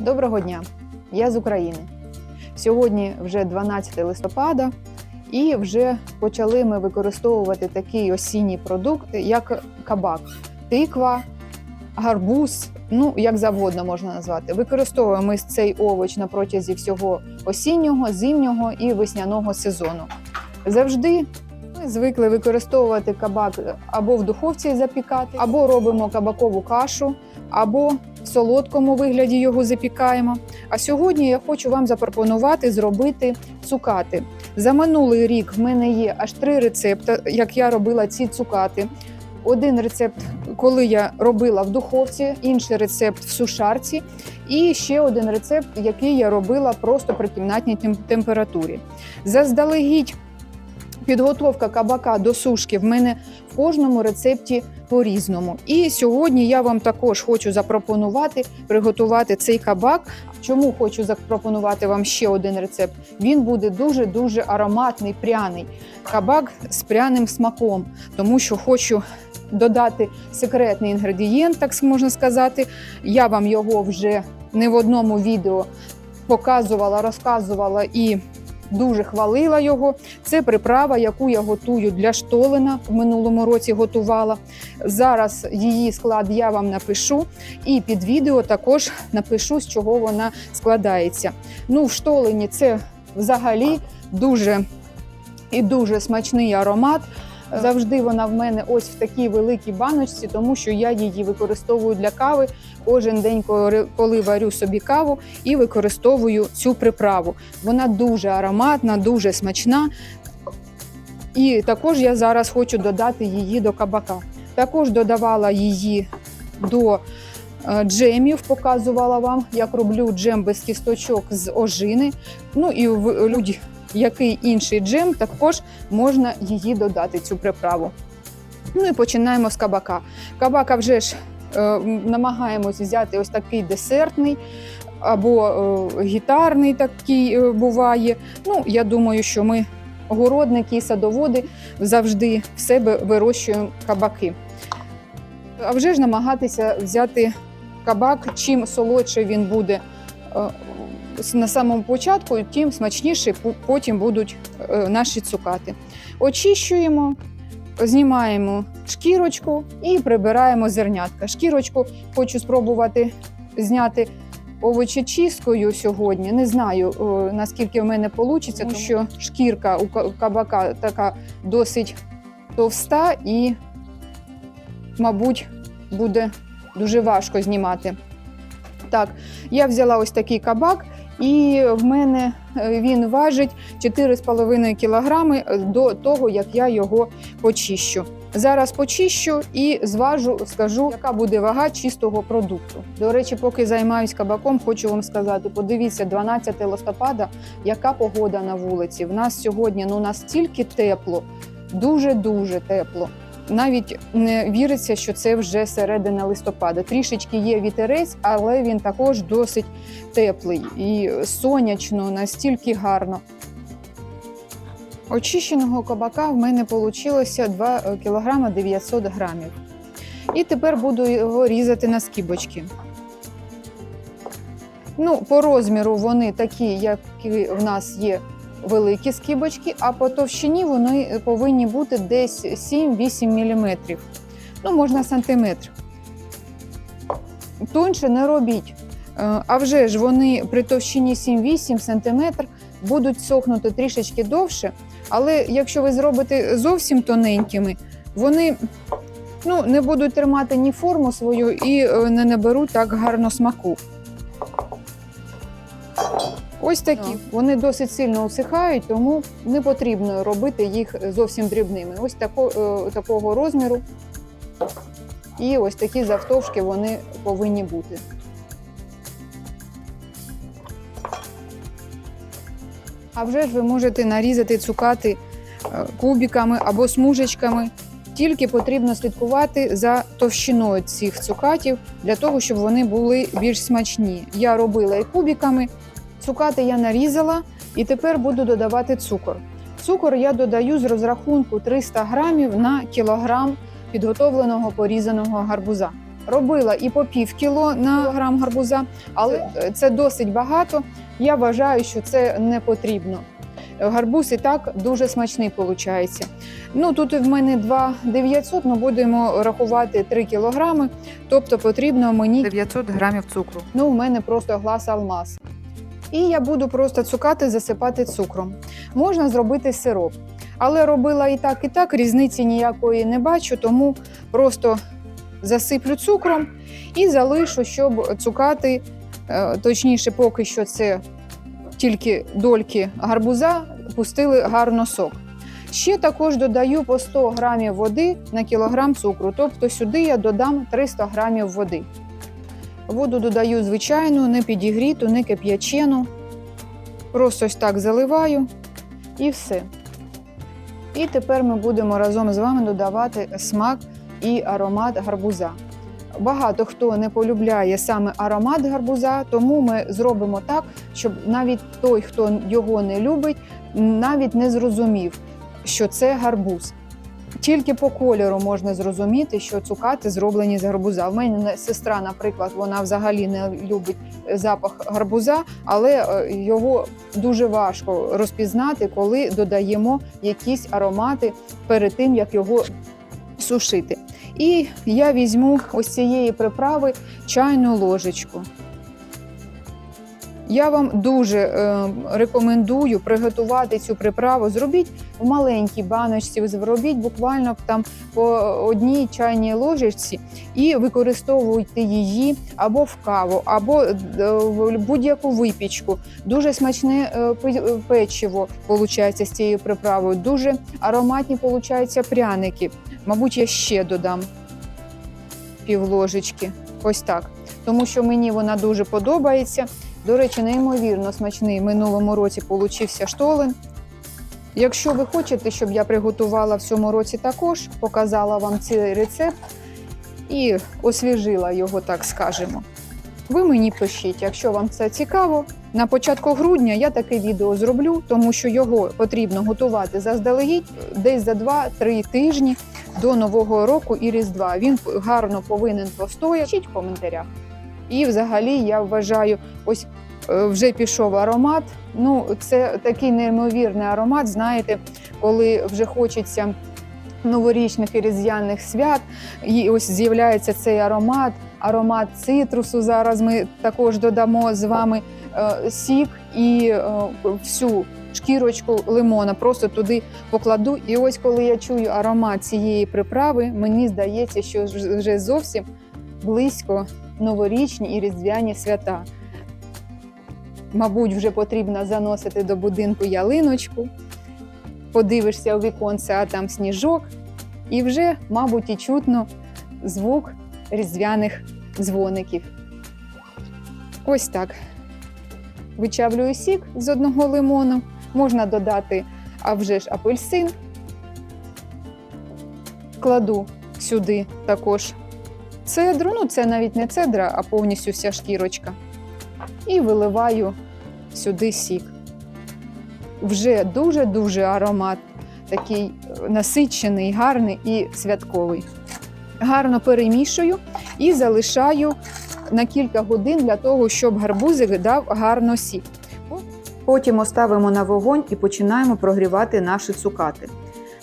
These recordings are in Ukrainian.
Доброго дня! Я з України. Сьогодні вже 12 листопада, і вже почали ми використовувати такий осінній продукт, як кабак, тиква, гарбуз, ну як завгодно можна назвати. Використовуємо ми цей овоч на протязі всього осіннього, зимнього і весняного сезону. Завжди ми звикли використовувати кабак або в духовці запікати, або робимо кабакову кашу, або солодкому вигляді його запікаємо. А сьогодні я хочу вам запропонувати зробити цукати. За минулий рік в мене є аж три рецепти, як я робила ці цукати. Один рецепт, коли я робила в духовці, інший рецепт в сушарці, і ще один рецепт, який я робила просто при кімнатній температурі. Заздалегідь підготовка кабака до сушки в мене в кожному рецепті по-різному. І сьогодні я вам також хочу запропонувати приготувати цей кабак. Чому хочу запропонувати вам ще один рецепт? Він буде дуже дуже ароматний, пряний. Кабак з пряним смаком, тому що хочу додати секретний інгредієнт, так можна сказати. Я вам його вже не в одному відео показувала, розказувала і дуже хвалила його. Це приправа, яку я готую для штолена. В минулому році готувала. Зараз її склад я вам напишу, і під відео також напишу, з чого вона складається. Ну, в штолені це взагалі дуже і дуже смачний аромат. Завжди вона в мене ось в такій великій баночці, тому що я її використовую для кави кожен день, коли- варю собі каву, і використовую цю приправу. Вона дуже ароматна, дуже смачна. І також я зараз хочу додати її до кабака. Також додавала її до е, джемів, показувала вам, як роблю джем без кісточок з ожини. Ну і в люди, який інший джем, також можна її додати, цю приправу. Ну і починаємо з кабака. Кабака вже ж намагаємось взяти ось такий десертний або е, гітарний такий е, буває. Ну, я думаю, що ми, городники і садоводи, завжди в себе вирощуємо кабаки. А вже ж намагатися взяти кабак, чим солодше він буде е, на самому початку, тим смачніше потім будуть е, наші цукати. Очищуємо, знімаємо шкірочку і прибираємо зернятка. Шкірочку хочу спробувати зняти овочечисткою сьогодні. Не знаю е, наскільки в мене вийде, тому що шкірка у кабака така досить товста і, мабуть, буде дуже важко знімати. Так, я взяла ось такий кабак, і в мене е, він важить 4,5 кілограми до того, як я його почищу. Зараз почищу і зважу, скажу, яка буде вага чистого продукту. До речі, поки займаюсь кабаком, хочу вам сказати: подивіться, 12 листопада, яка погода на вулиці. В нас сьогодні ну настільки тепло, дуже дуже тепло. Навіть не віриться, що це вже середина листопада. Трішечки є вітерець, але він також досить теплий і сонячно, настільки гарно. Очищеного кабака в мене вийшло 2 кг 900 грамів. І тепер буду його різати на скибочки. Ну, по розміру вони такі, які в нас є великі скибочки, а по товщині вони повинні бути десь 7-8 мм. Ну, можна сантиметр. Тоньше не робіть. Е, А вже ж вони при товщині 7-8 см будуть сохнути трішечки довше. Але якщо ви зробите зовсім тоненькими, вони ну, не будуть тримати ні форму свою і е, не наберуть так гарно смаку. Ось такі. Вони досить сильно усихають, тому не потрібно робити їх зовсім дрібними. Ось тако, е, такого розміру. І ось такі завтовшки вони повинні бути. А вже ж ви можете нарізати цукати е, кубиками або смужечками. Тільки потрібно слідкувати за товщиною цих цукатів для того, щоб вони були більш смачні. Я робила і кубиками. Цукати я нарізала і тепер буду додавати цукор. Цукор я додаю з розрахунку 300 грамів на кілограм підготовленого порізаного гарбуза. робила і по пів кіло на грам гарбуза, але е, це досить багато. Я вважаю, що це не потрібно. Гарбуз і так дуже смачний виходить. Ну тут в мене 2 900, ми будемо рахувати 3 кілограми, тобто потрібно мені 900 грамів цукру. Ну, у мене просто глас алмаз. І я буду просто цукати, засипати цукром. Можна зробити сироп. Але робила і так, і так, різниці ніякої не бачу, тому просто засиплю цукром і залишу, щоб цукати, е, точніше, поки що це тільки дольки гарбуза, пустили гарно сок. Ще також додаю по 100 грамів води на кілограм цукру, тобто сюди я додам 300 грамів води. Воду додаю звичайну, не підігріту, не кип'ячену. Просто ось так заливаю і все. І тепер ми будемо разом з вами додавати смак і аромат гарбуза. Багато хто не полюбляє саме аромат гарбуза, тому ми зробимо так, щоб навіть той, хто його не любить, навіть не зрозумів, що це гарбуз. Тільки по кольору можна зрозуміти, що цукати зроблені з гарбуза. В мене сестра, наприклад, вона взагалі не любить запах гарбуза, але е, його дуже важко розпізнати, коли додаємо якісь аромати перед тим, як його сушити. І я візьму ось цієї приправи чайну ложечку. Я вам дуже е, рекомендую приготувати цю приправу. Зробіть в маленькій баночці, зробіть буквально там по одній чайній ложечці і використовуйте її або в каву, або е, в будь-яку випічку. Дуже смачне е, печиво виходить з цією приправою. Дуже ароматні виходять пряники. Мабуть, я ще додам пів ложечки. Ось так. Тому що мені вона дуже подобається. До речі, неймовірно смачний минулому році получився штолен. Якщо ви хочете, щоб я приготувала в цьому році також, показала вам цей рецепт і освіжила його, так скажемо. Ви мені пишіть, якщо вам це цікаво. На початку грудня я таке відео зроблю, тому що його потрібно готувати заздалегідь десь за 2-3 тижні до Нового року і Різдва. Він гарно повинен постояти. Пишіть в коментарях. І взагалі я вважаю, ось е, вже пішов аромат. Ну, це такий неймовірний аромат. Знаєте, коли вже хочеться новорічних і різдвяних свят, і ось з'являється цей аромат, аромат цитрусу. Зараз ми також додамо з вами е, сік і е, всю. Шкірочку лимона просто туди покладу. І ось коли я чую аромат цієї приправи, мені здається, що вже зовсім близько новорічні і різдвяні свята. Мабуть, вже потрібно заносити до будинку ялиночку, подивишся у віконце, а там сніжок, і вже, мабуть, і чутно звук різдвяних дзвоників. Ось так. Вичавлюю сік з одного лимону. Можна додати, а вже ж апельсин. Кладу сюди також цедру. Ну, це навіть не цедра, а повністю вся шкірочка. І виливаю сюди сік. Вже дуже-дуже аромат, такий е, насичений, гарний і святковий. Гарно перемішую і залишаю на кілька годин для того, щоб гарбузик дав гарно сік. Потім оставимо на вогонь і починаємо прогрівати наші цукати.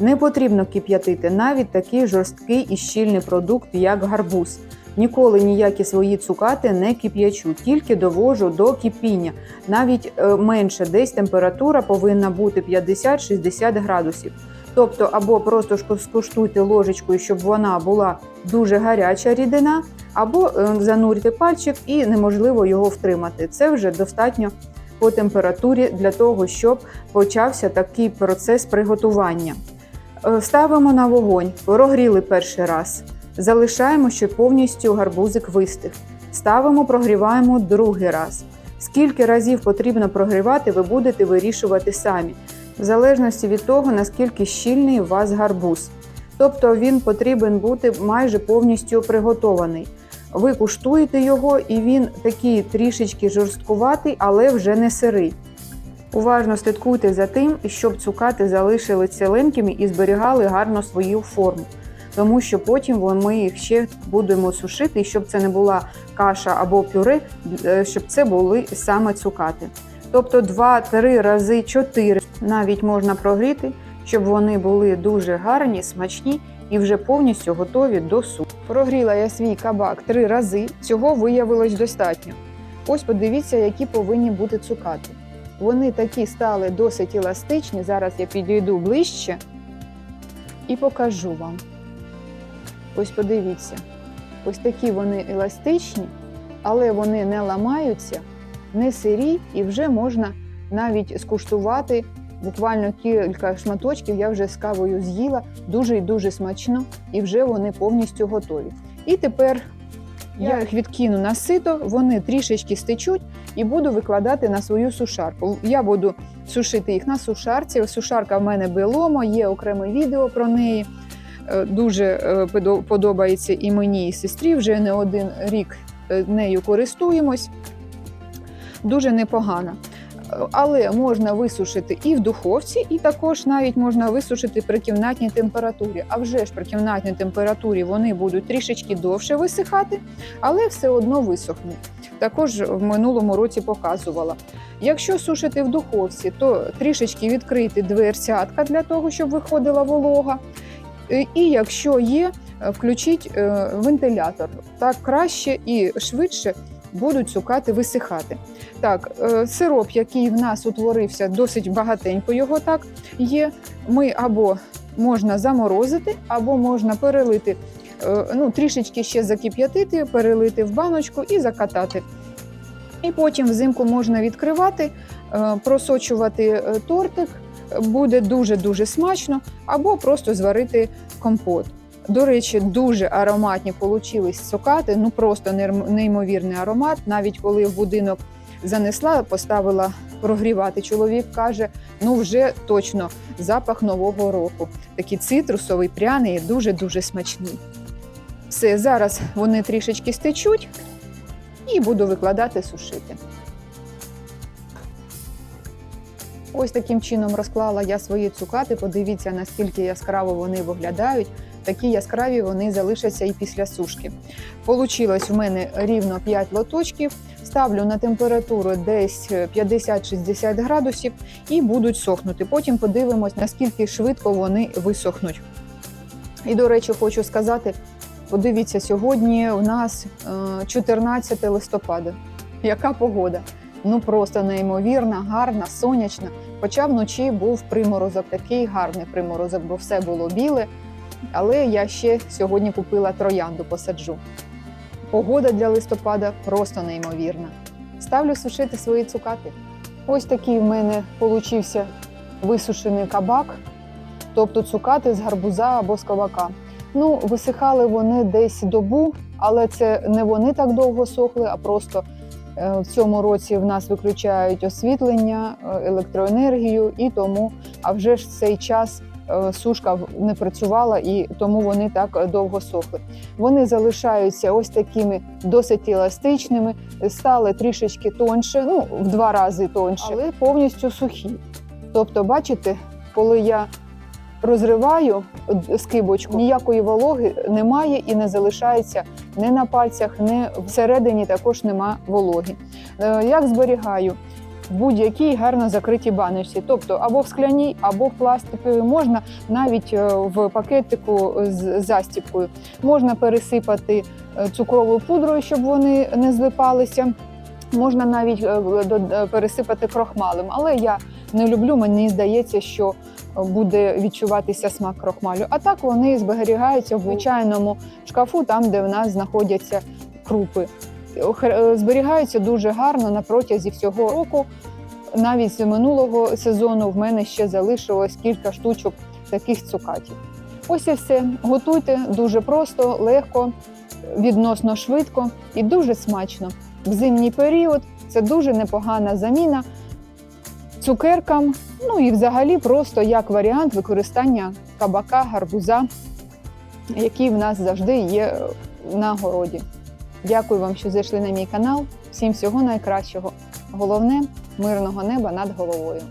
Не потрібно кип'ятити навіть такий жорсткий і щільний продукт, як гарбуз. Ніколи ніякі свої цукати не кип'ячу, тільки довожу до кипіння. Навіть е, менше, десь температура повинна бути 50-60 градусів. Тобто, або просто скуштуйте ложечкою, щоб вона була дуже гаряча рідина, або е, занурте пальчик і неможливо його втримати. Це вже достатньо по температурі для того, щоб почався такий процес приготування. Е, Ставимо на вогонь, прогріли перший раз. Залишаємо, щоб повністю гарбузик вистиг. Ставимо, прогріваємо другий раз. Скільки разів потрібно прогрівати, ви будете вирішувати самі, в залежності від того, наскільки щільний у вас гарбуз. Тобто він потрібен бути майже повністю приготований. Ви куштуєте його, і він такий трішечки жорсткуватий, але вже не сирий. Уважно слідкуйте за тим, щоб цукати залишили ціленькими і зберігали гарно свою форму. тому що потім ми їх ще будемо сушити, щоб це не була каша або пюре, е, щоб це були саме цукати. Тобто 2-3 рази 4 навіть можна прогріти, щоб вони були дуже гарні, смачні і вже повністю готові до супу. Прогріла я свій кабак три рази. Цього виявилось достатньо. Ось подивіться, які повинні бути цукати. Вони такі стали досить еластичні. Зараз я підійду ближче і покажу вам. Ось подивіться. Ось такі вони еластичні, але вони не ламаються, не сирі, і вже можна навіть скуштувати. Буквально кілька шматочків я вже з кавою з'їла, дуже і дуже смачно, і вже вони повністю готові. І тепер я їх відкину на сито, вони трішечки стечуть і буду викладати на свою сушарку. Я буду сушити їх на сушарці. Сушарка в мене Беломо, є окреме відео про неї. Е, Дуже е, подобається і мені, і сестрі. Вже не один рік е, нею користуємось. Дуже непогана. Але можна висушити і в духовці, і також навіть можна висушити при кімнатній температурі. А вже ж при кімнатній температурі вони будуть трішечки довше висихати, але все одно висохнуть. Також в минулому році показувала. Якщо сушити в духовці, то трішечки відкрити дверцятка для того, щоб виходила волога. І якщо є, е, включіть е, вентилятор. Так краще і швидше будуть цукати висихати. Так, е, сироп, який в нас утворився, досить багатенько його так є. Ми або можна заморозити, або можна перелити, е, ну, трішечки ще закип'ятити, перелити в баночку і закатати. І потім взимку можна відкривати, е, просочувати тортик, буде дуже-дуже смачно, або просто зварити компот. До речі, дуже ароматні получились цукати, ну просто неймовірний аромат. Навіть коли в будинок занесла, поставила прогрівати. Чоловік каже: ну вже точно запах нового року. Такий цитрусовий, пряний, дуже дуже смачний. Все, зараз вони трішечки стечуть і буду викладати сушити. Ось таким чином розклала я свої цукати. Подивіться, наскільки яскраво вони виглядають. Такі яскраві вони залишаться і після сушки. Получилось в мене рівно 5 лоточків. Ставлю на температуру десь 50-60 градусів і будуть сохнути. Потім подивимось, наскільки швидко вони висохнуть. І, до речі, хочу сказати: подивіться, сьогодні у нас е, 14 листопада. Яка погода? Ну просто неймовірна, гарна, сонячна. Хоча вночі був приморозок, такий гарний приморозок, бо все було біле. Але я ще сьогодні купила троянду, посаджу. Погода для листопада просто неймовірна. Ставлю сушити свої цукати. Ось такий в мене получився висушений кабак, тобто цукати з гарбуза або з кабака. Ну, висихали вони десь добу, але це не вони так довго сохли, а просто е, в цьому році в нас виключають освітлення, е, електроенергію, і тому, а вже ж цей час сушка не працювала, і тому вони так довго сохли. Вони залишаються ось такими досить еластичними, стали трішечки тонше, ну в два рази тонше, але повністю сухі. Тобто, бачите, коли я розриваю е, скибочку, ніякої вологи немає і не залишається ні на пальцях, ні всередині також нема вологи. Е, Як зберігаю? В будь-якій гарно закритій баночці, тобто або в скляній, або в пластиковій, можна навіть е, в пакетику з застіпкою. Можна пересипати е, цукровою пудрою, щоб вони не злипалися. Можна навіть е, пересипати крохмалем, але я не люблю. Мені здається, що буде відчуватися смак крохмалю. А так вони зберігаються в звичайному шкафу, там де в нас знаходяться крупи. Е, Зберігаються дуже гарно на протязі всього року. Навіть з минулого сезону в мене ще залишилось кілька штучок таких цукатів. Ось і все. Готуйте дуже просто, легко, відносно швидко і дуже смачно. В зимній період це дуже непогана заміна цукеркам, ну і взагалі просто як варіант використання кабака, гарбуза, який в нас завжди є на городі. Дякую вам, що зайшли на мій канал. Всім всього найкращого. Головне мирного неба над головою.